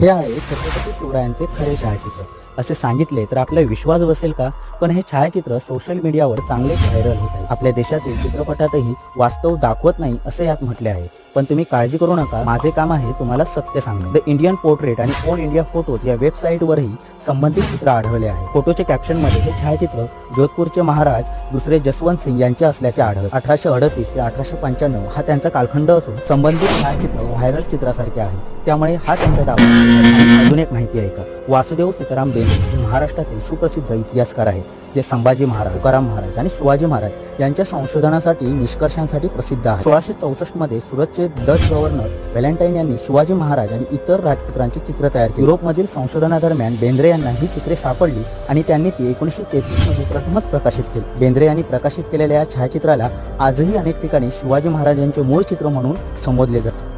हे आहे छत्रपती शिवरायांचे खरे छायाचित्र. असे सांगितले तर आपला विश्वास बसेल का? पण हे छायाचित्र सोशल मीडियावर चांगले व्हायरल होत आहे. आपल्या देशातील चित्रपटातही वास्तव दाखवत नाही असे यात म्हटले आहे. पण तुम्ही काळजी करू नका. माझे काम आहे तुम्हाला सत्य सांगणे. द इंडियन पोर्ट्रेट आणि ऑल इंडिया फोटोज या वेबसाईटवरही संबंधित चित्र आढळले आहे. फोटोच्या कॅप्शनमध्ये हे छायाचित्र जोधपूरचे महाराज दुसरे जसवंत सिंग यांचे असल्याचे आढळ अठराशे अडतीस ते अठराशे पंच्याण्णव हा त्यांचा कालखंड असून संबंधित छायाचित्र व्हायरल चित्रासारखे आहे. त्यामुळे हा त्यांचा दावा अजून एक माहिती आहे का? वासुदेव सीताराम बेंद्रे हे महाराष्ट्रातील सुप्रसिद्ध इतिहासकार आहेत जे संभाजी महाराज तुकाराम महाराज आणि शिवाजी महाराज यांच्या संशोधनासाठी निष्कर्षांसाठी प्रसिद्ध आहे सोळाशे चौसष्टमध्ये सुरतचे डच गव्हर्नर व्हॅलेंटाईन यांनी शिवाजी महाराज आणि इतर राजपुत्रांची चित्र तयार केली. युरोपमधील संशोधनादरम्यान बेंद्रे यांना ही चित्रे सापडली आणि त्यांनी ती एकोणीसशे तेहतीसमध्ये प्रथमच प्रकाशित केली. बेंद्रे यांनी प्रकाशित केलेल्या या छायाचित्राला आजही अनेक ठिकाणी शिवाजी महाराजांचे मूळ चित्र म्हणून संबोधले जाते.